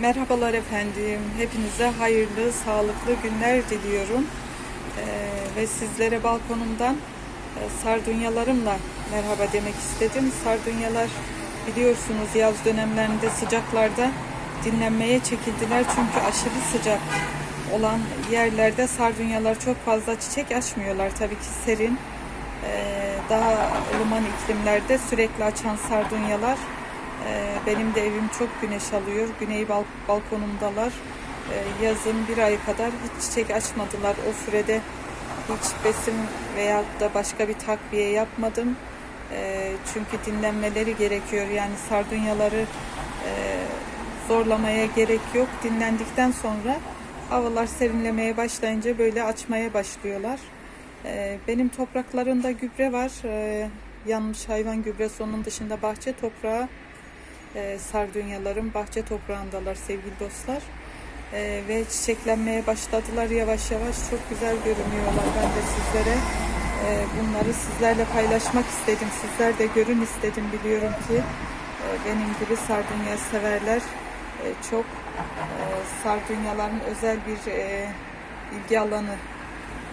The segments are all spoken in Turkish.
Merhabalar efendim. Hepinize hayırlı, sağlıklı günler diliyorum. Ee, ve sizlere balkonumdan e, sardunyalarımla merhaba demek istedim. Sardunyalar biliyorsunuz yaz dönemlerinde sıcaklarda dinlenmeye çekildiler. Çünkü aşırı sıcak olan yerlerde sardunyalar çok fazla çiçek açmıyorlar. Tabii ki serin, e, daha ılıman iklimlerde sürekli açan sardunyalar ee, Benim de evim çok güneş alıyor. Güney bal- balkonumdalar. Ee, Yazın bir ay kadar hiç çiçek açmadılar. O sürede hiç besin veya da başka bir takviye yapmadım. Ee, Çünkü dinlenmeleri gerekiyor. Yani sardunyaları e, zorlamaya gerek yok. Dinlendikten sonra havalar serinlemeye başlayınca böyle açmaya başlıyorlar. Benim topraklarımda gübre var. Yanmış hayvan gübresi onun dışında bahçe toprağı e, sardunyalarım bahçe toprağındalar sevgili dostlar. E, ve çiçeklenmeye başladılar yavaş yavaş. Çok güzel görünüyorlar. Ben de sizlere e, bunları sizlerle paylaşmak istedim. Sizler de görün istedim. Biliyorum ki e, benim gibi sardunya severler e, çok e, sardunyaların özel bir e, ilgi alanı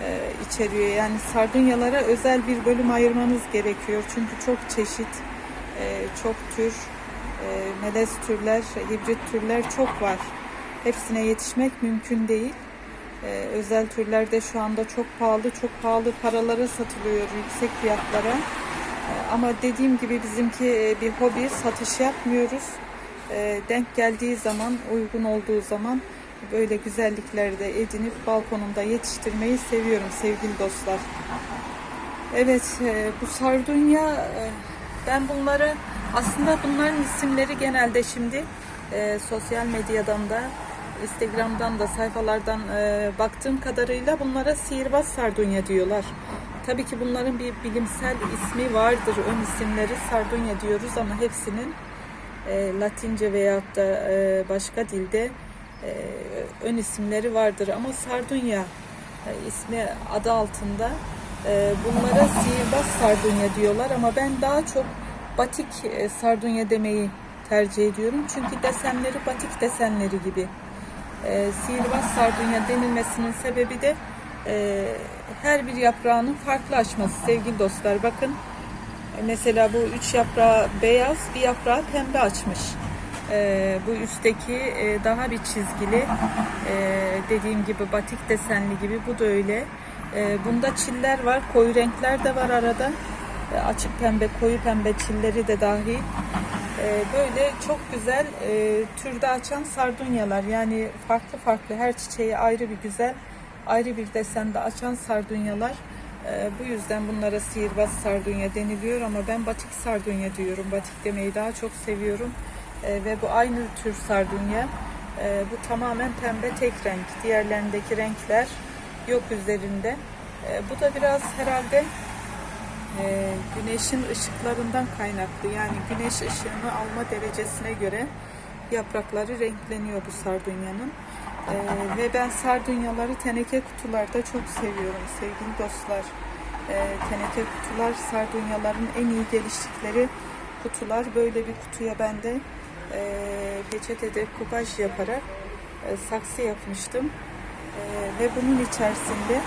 e, içeriyor. Yani sardunyalara özel bir bölüm ayırmanız gerekiyor. Çünkü çok çeşit, e, çok tür, e, melez türler, hibrit türler çok var. Hepsine yetişmek mümkün değil. E, özel türler de şu anda çok pahalı, çok pahalı paralara satılıyor yüksek fiyatlara. E, ama dediğim gibi bizimki e, bir hobi, satış yapmıyoruz. Denk geldiği zaman, uygun olduğu zaman böyle güzellikleri de edinip balkonumda yetiştirmeyi seviyorum sevgili dostlar. Evet, bu sardunya ben bunları aslında bunların isimleri genelde şimdi e, sosyal medyadan da Instagram'dan da sayfalardan e, baktığım kadarıyla bunlara sihirbaz sardunya diyorlar. Tabii ki bunların bir bilimsel ismi vardır, ön isimleri sardunya diyoruz ama hepsinin e, Latince veyahut da e, başka dilde e, ön isimleri vardır ama sardunya e, ismi adı altında bunlara sihirbaz sardunya diyorlar ama ben daha çok batik e, sardunya demeyi tercih ediyorum. Çünkü desenleri batik desenleri gibi. E, sihirbaz sardunya denilmesinin sebebi de e, her bir yaprağının farklı açması sevgili dostlar. Bakın mesela bu üç yaprağı beyaz, bir yaprağı pembe açmış. E, bu üstteki e, daha bir çizgili, dediğim gibi batik desenli gibi. Bu da öyle. E, bunda çiller var, koyu renkler de var arada. E, açık pembe, koyu pembe çilleri de dahil. E, böyle çok güzel e, türde açan sardunyalar. Yani farklı farklı her çiçeği ayrı bir güzel, ayrı bir desende açan sardunyalar. Bu yüzden bunlara sihirbaz sardunya deniliyor ama ben batik sardunya diyorum. Batik demeyi daha çok seviyorum. Ve bu aynı tür sardunya. Bu tamamen pembe tek renk. Diğerlerindeki renkler yok üzerinde. E, bu da biraz herhalde e, güneşin ışıklarından kaynaklı. Yani güneş ışığını alma derecesine göre yaprakları renkleniyor bu sardunyanın. E, ve ben sardunyaları teneke kutularda çok seviyorum sevgili dostlar. E, teneke kutular sardunyaların en iyi geliştikleri kutular. Böyle bir kutuya ben de e, peçetede kupaj yaparak e, saksı yapmıştım. E, ve bunun içerisinde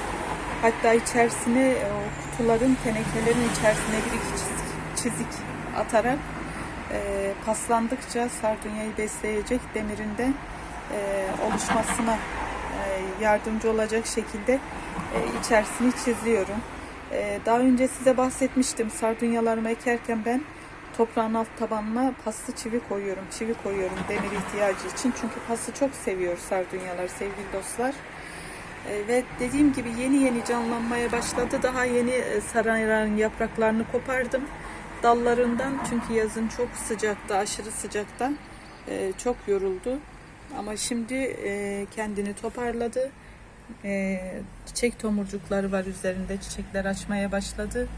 hatta içerisine e, o kutuların tenekelerin içerisine bir iki çizik, çizik atarak e, paslandıkça sardunyayı besleyecek demirinde e, oluşmasına e, yardımcı olacak şekilde e, içerisini çiziyorum. E, daha önce size bahsetmiştim sardunyalarımı ekerken ben toprağın alt tabanına paslı çivi koyuyorum. Çivi koyuyorum demir ihtiyacı için. Çünkü pası çok seviyor sardunyalar sevgili dostlar. E, ve dediğim gibi yeni yeni canlanmaya başladı. Daha yeni e, sarayların yapraklarını kopardım dallarından. Çünkü yazın çok sıcakta, aşırı sıcakta e, çok yoruldu. Ama şimdi e, kendini toparladı. Çiçek tomurcukları var üzerinde. Çiçekler açmaya başladı.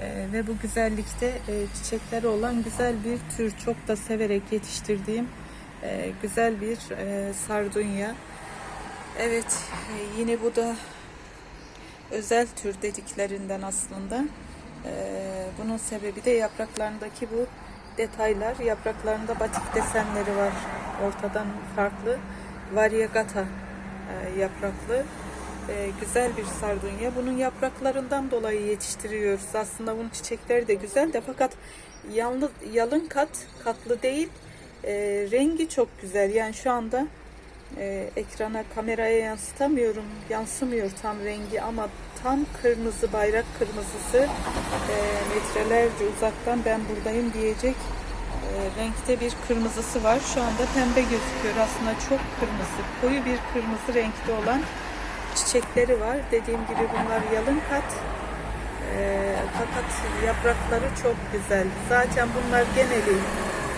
E, ve bu güzellikte e, çiçekleri olan güzel bir tür. Çok da severek yetiştirdiğim e, güzel bir e, sardunya. Evet, yine bu da özel tür dediklerinden aslında. Bunun sebebi de yapraklarındaki bu detaylar. Yapraklarında batik desenleri var. ortadan farklı variegata e, yapraklı e, güzel bir sardunya. Bunun yapraklarından dolayı yetiştiriyoruz. Aslında bunun çiçekleri de güzel de fakat yanlı, yalın kat, katlı değil. E, rengi çok güzel. Yani şu anda e, ekrana kameraya yansıtamıyorum. Yansımıyor tam rengi ama tam kırmızı bayrak kırmızısı e, metrelerce uzaktan ben buradayım diyecek e, renkte bir kırmızısı var. Şu anda pembe gözüküyor. Aslında çok kırmızı, koyu bir kırmızı renkte olan çiçekleri var. Dediğim gibi bunlar yalın kat. E, fakat yaprakları çok güzel. Zaten bunlar geneli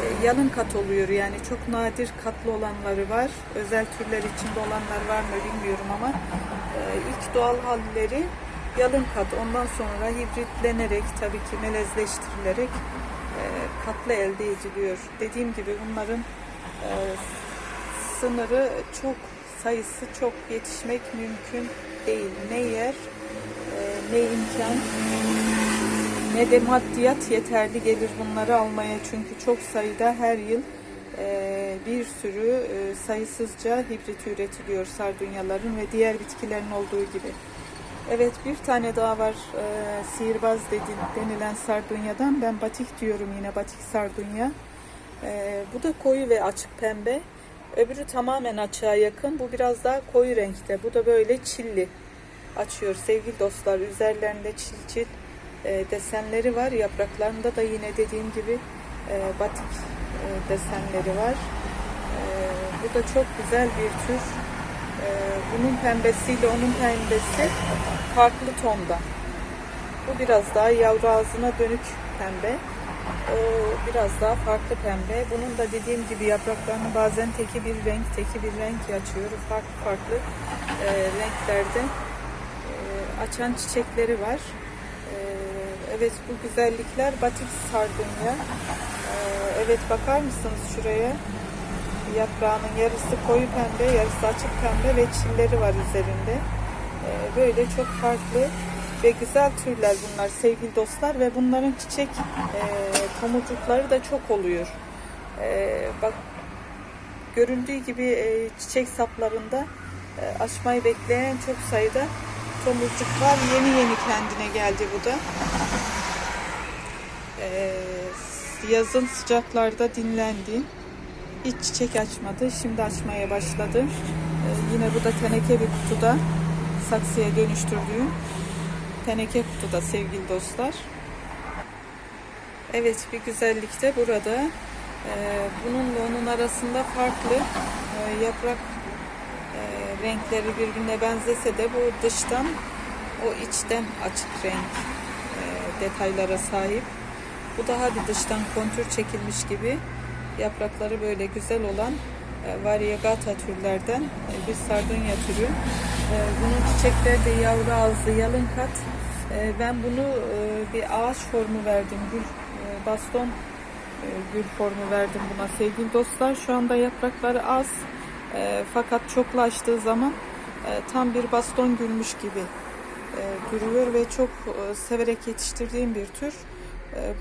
e, yalın kat oluyor. Yani çok nadir katlı olanları var. Özel türler içinde olanlar var mı bilmiyorum ama e, ilk doğal halleri yalın kat. Ondan sonra hibritlenerek tabii ki melezleştirilerek e, katlı elde ediliyor. Dediğim gibi bunların e, sınırı çok sayısı çok yetişmek mümkün değil. Ne yer e, ne imkan ne de maddiyat yeterli gelir bunları almaya. Çünkü çok sayıda her yıl e, bir sürü e, sayısızca hibrit üretiliyor sardunyaların ve diğer bitkilerin olduğu gibi. Evet bir tane daha var e, sihirbaz dedi, denilen sardunyadan. Ben batik diyorum yine batik sardunya. E, bu da koyu ve açık pembe. Öbürü tamamen açığa yakın. Bu biraz daha koyu renkte. Bu da böyle çilli açıyor sevgili dostlar. Üzerlerinde çil çil e, desenleri var. Yapraklarında da yine dediğim gibi e, batik e, desenleri var. Bu da çok güzel bir tür. Bunun pembesiyle onun pembesi farklı tonda. Bu biraz daha yavru ağzına dönük pembe. O biraz daha farklı pembe. Bunun da dediğim gibi yapraklarını bazen teki bir renk, teki bir renk açıyor. Farklı farklı e, renklerde e, açan çiçekleri var. E, evet bu güzellikler batik sardunya. E, evet bakar mısınız şuraya? Yaprağının yarısı koyu pembe, yarısı açık pembe ve çilleri var üzerinde. E, böyle çok farklı ve güzel türler bunlar sevgili dostlar ve bunların çiçek e, tomurcukları da çok oluyor. E, bak görüldüğü gibi e, çiçek saplarında e, açmayı bekleyen çok sayıda tomurcuk var. Yeni yeni kendine geldi bu da. E, yazın sıcaklarda dinlendi. Hiç çiçek açmadı. Şimdi açmaya başladı. E, yine bu da teneke bir kutuda saksıya dönüştürdüğüm teneke kutuda sevgili dostlar. Evet bir güzellik de burada. Ee, bununla onun arasında farklı e, yaprak e, renkleri birbirine benzese de bu dıştan o içten açık renk e, detaylara sahip. Bu daha bir dıştan kontür çekilmiş gibi yaprakları böyle güzel olan variegata türlerden bir sardunya türü. Bunun çiçekleri de yavru ağızlı yalın kat. E, ben bunu e, bir ağaç formu verdim. Gül e, baston e, gül formu verdim buna sevgili dostlar. Şu anda yaprakları az fakat çoklaştığı zaman tam bir baston gülmüş gibi duruyor ve çok severek yetiştirdiğim bir tür.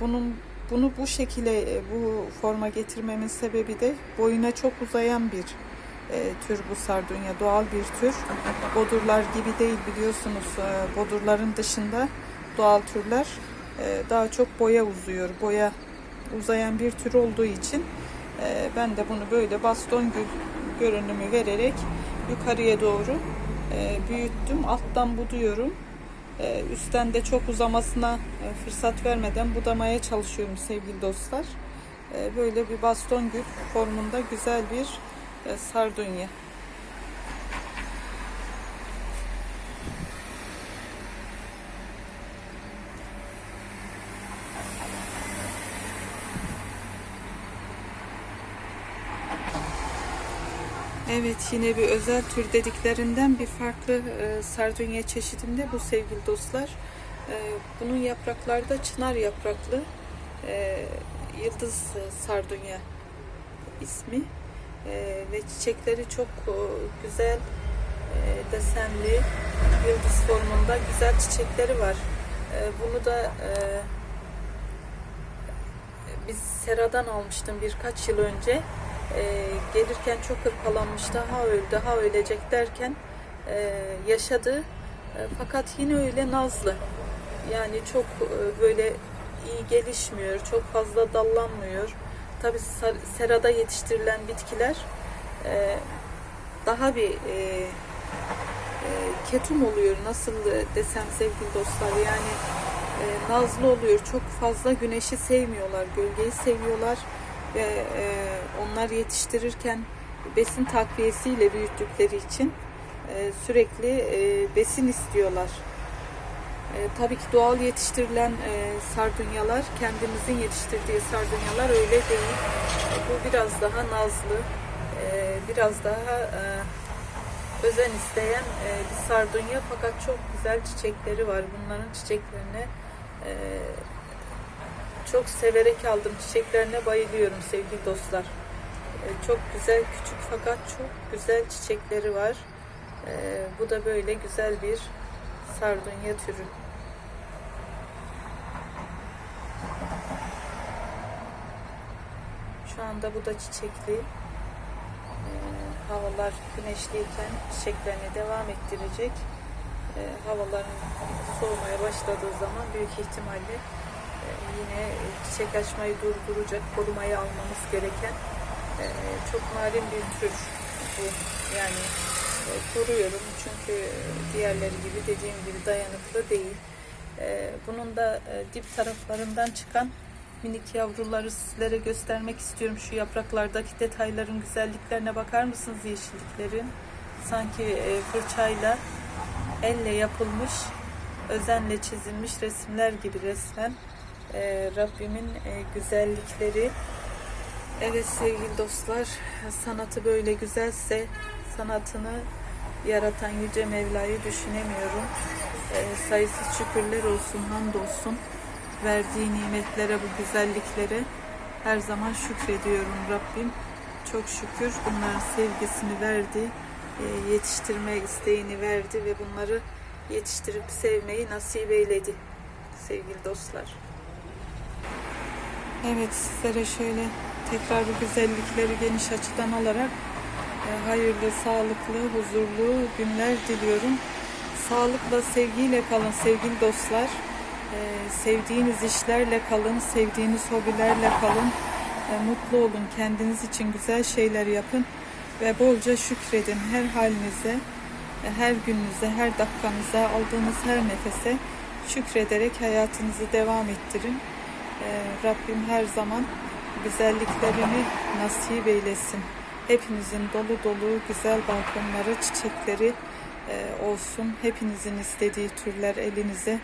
Bunun bunu bu şekilde bu forma getirmemin sebebi de boyuna çok uzayan bir e, tür bu sardunya. Doğal bir tür. Bodurlar gibi değil biliyorsunuz. E, bodurların dışında doğal türler e, daha çok boya uzuyor. Boya uzayan bir tür olduğu için e, ben de bunu böyle baston gül görünümü vererek yukarıya doğru e, büyüttüm. Alttan buduyorum. E, üstten de çok uzamasına e, fırsat vermeden budamaya çalışıyorum sevgili dostlar. E, böyle bir baston gül formunda güzel bir e, sardunya. Evet yine bir özel tür dediklerinden bir farklı e, sardunya çeşidinde bu sevgili dostlar. E, bunun yaprakları da çınar yapraklı e, yıldız sardunya ismi E, ve çiçekleri çok e, güzel e, desenli yıldız formunda güzel çiçekleri var. E, bunu da e, biz Sera'dan almıştım birkaç yıl önce. e, gelirken çok hırpalanmış, daha öldü, daha ölecek derken e, yaşadı. E, fakat yine öyle nazlı. Yani çok e, böyle iyi gelişmiyor, çok fazla dallanmıyor. Tabi serada yetiştirilen bitkiler e, daha bir e, e, ketum oluyor. Nasıl desem sevgili dostlar yani e, nazlı oluyor. Çok fazla güneşi sevmiyorlar, gölgeyi seviyorlar ve e, onlar yetiştirirken besin takviyesiyle büyüttükleri için e, sürekli e, besin istiyorlar. Tabii ki doğal yetiştirilen e, sardunyalar, kendimizin yetiştirdiği sardunyalar öyle değil. Bu biraz daha nazlı, e, biraz daha e, özen isteyen e, bir sardunya fakat çok güzel çiçekleri var. Bunların çiçeklerine e, çok severek aldım. Çiçeklerine bayılıyorum sevgili dostlar. E, çok güzel, küçük fakat çok güzel çiçekleri var. E, bu da böyle güzel bir sardunya türü. Şu anda bu da çiçekli. E, havalar güneşliyken çiçeklerini devam ettirecek. E, havaların soğumaya başladığı zaman büyük ihtimalle e, yine çiçek açmayı durduracak, korumayı almamız gereken e, çok narin bir tür bu. Yani e, koruyorum çünkü diğerleri gibi dediğim gibi dayanıklı değil. Bunun da dip taraflarından çıkan minik yavruları sizlere göstermek istiyorum. Şu yapraklardaki detayların güzelliklerine bakar mısınız yeşilliklerin? Sanki e, fırçayla elle yapılmış, özenle çizilmiş resimler gibi resmen. E, Rabbimin e, güzellikleri. Evet sevgili dostlar, sanatı böyle güzelse sanatını yaratan Yüce Mevla'yı düşünemiyorum. Sayısız şükürler olsun, hamdolsun. Verdiği nimetlere, bu güzelliklere her zaman şükrediyorum Rabbim. Çok şükür bunların sevgisini verdi, e, yetiştirme isteğini verdi ve bunları yetiştirip sevmeyi nasip eyledi sevgili dostlar. Evet sizlere şöyle tekrar bu güzellikleri geniş açıdan alarak e, hayırlı, sağlıklı, huzurlu günler diliyorum. Sağlıkla, sevgiyle kalın sevgili dostlar. E, sevdiğiniz işlerle kalın, sevdiğiniz hobilerle kalın. E, mutlu olun, kendiniz için güzel şeyler yapın ve bolca şükredin her halinize, e, her gününüze, her dakikanıza, aldığınız her nefese şükrederek hayatınızı devam ettirin. E, Rabbim her zaman güzelliklerini nasip eylesin. Hepinizin dolu dolu güzel balkonları, çiçekleri e, olsun. Hepinizin istediği türler elinize,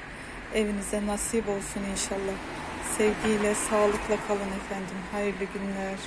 evinize nasip olsun inşallah. Sevgiyle, sağlıkla kalın efendim. Hayırlı günler.